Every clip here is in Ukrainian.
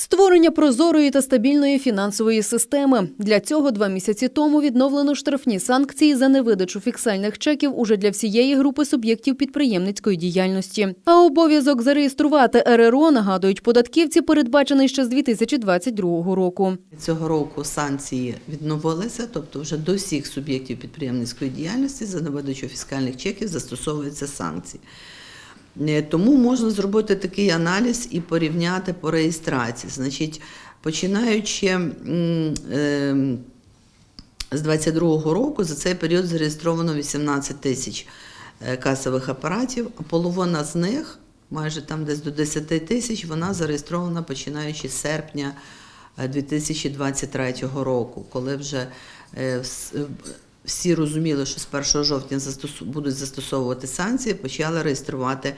Створення прозорої та стабільної фінансової системи для цього два місяці тому відновлено штрафні санкції за невидачу фіксальних чеків уже для всієї групи суб'єктів підприємницької діяльності. А обов'язок зареєструвати РРО, нагадують податківці, передбачений ще з 2022 року. Цього року санкції відновилися, тобто вже до всіх суб'єктів підприємницької діяльності за невидачу фіскальних чеків застосовуються санкції. Е, Тому можна зробити такий аналіз і порівняти по реєстрації. Значить, починаючи ем, з 22-го року, за цей період зареєстровано 18 тисяч е, касових апаратів, а половина з них, майже там десь до 10 тисяч, вона зареєстрована починаючи з серпня е, 2023 року, коли вже е, е, всі розуміли, що з 1 жовтня будуть застосовувати санкції, почали реєструвати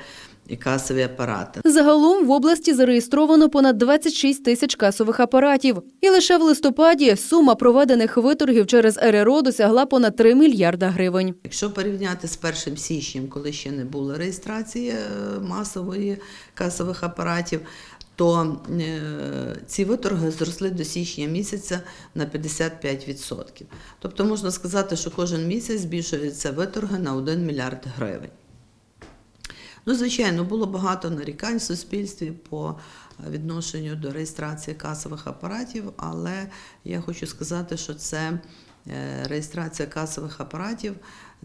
касові апарати. Загалом в області зареєстровано понад 26 тисяч касових апаратів. І лише в листопаді сума проведених виторгів через РРО досягла понад 3 мільярда гривень. Якщо порівняти з 1 січнем, коли ще не було реєстрації е, масової касових апаратів, то е, ці виторги зросли до січня місяця на 55%. Тобто можна сказати, що кожен місяць збільшуються виторги на 1 мільярд гривень. Ну, звичайно, було багато нарікань в суспільстві по відношенню до реєстрації касових апаратів, але я хочу сказати, що це е, реєстрація касових апаратів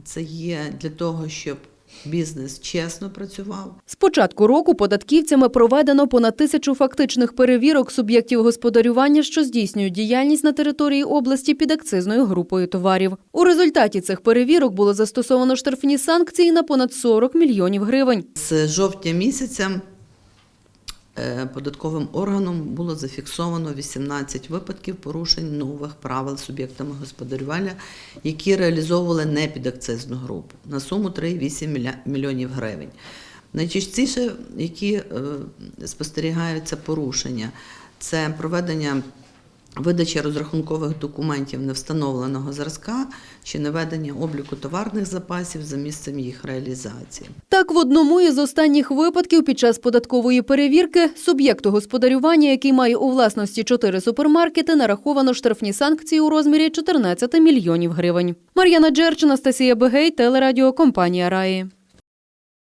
це є для того, щоб бізнес чесно працював, З початку року податківцями проведено понад тисячу фактичних перевірок суб'єктів господарювання, що здійснюють діяльність на території області під акцизною групою товарів. У результаті цих перевірок було застосовано штрафні санкції на понад 40 мільйонів гривень. З жовтня місяця податковим органом було зафіксовано 18 випадків порушень нових правил суб'єктами господарювання, які реалізовували непідакцизну групу на суму 3,8 міля- мільйонів гривень. Найчастіше, які е, спостерігаються порушення, це проведення видачі розрахункових документів невстановленого зразка чи наведення обліку товарних запасів за місцем їх реалізації. Так, в одному із останніх випадків під час податкової перевірки суб'єкту господарювання, який має у власності чотири супермаркети, нараховано штрафні санкції у розмірі 14 мільйонів гривень. Мар'яна Джерч, Анастасія Бегей, телерадіокомпанія Раї.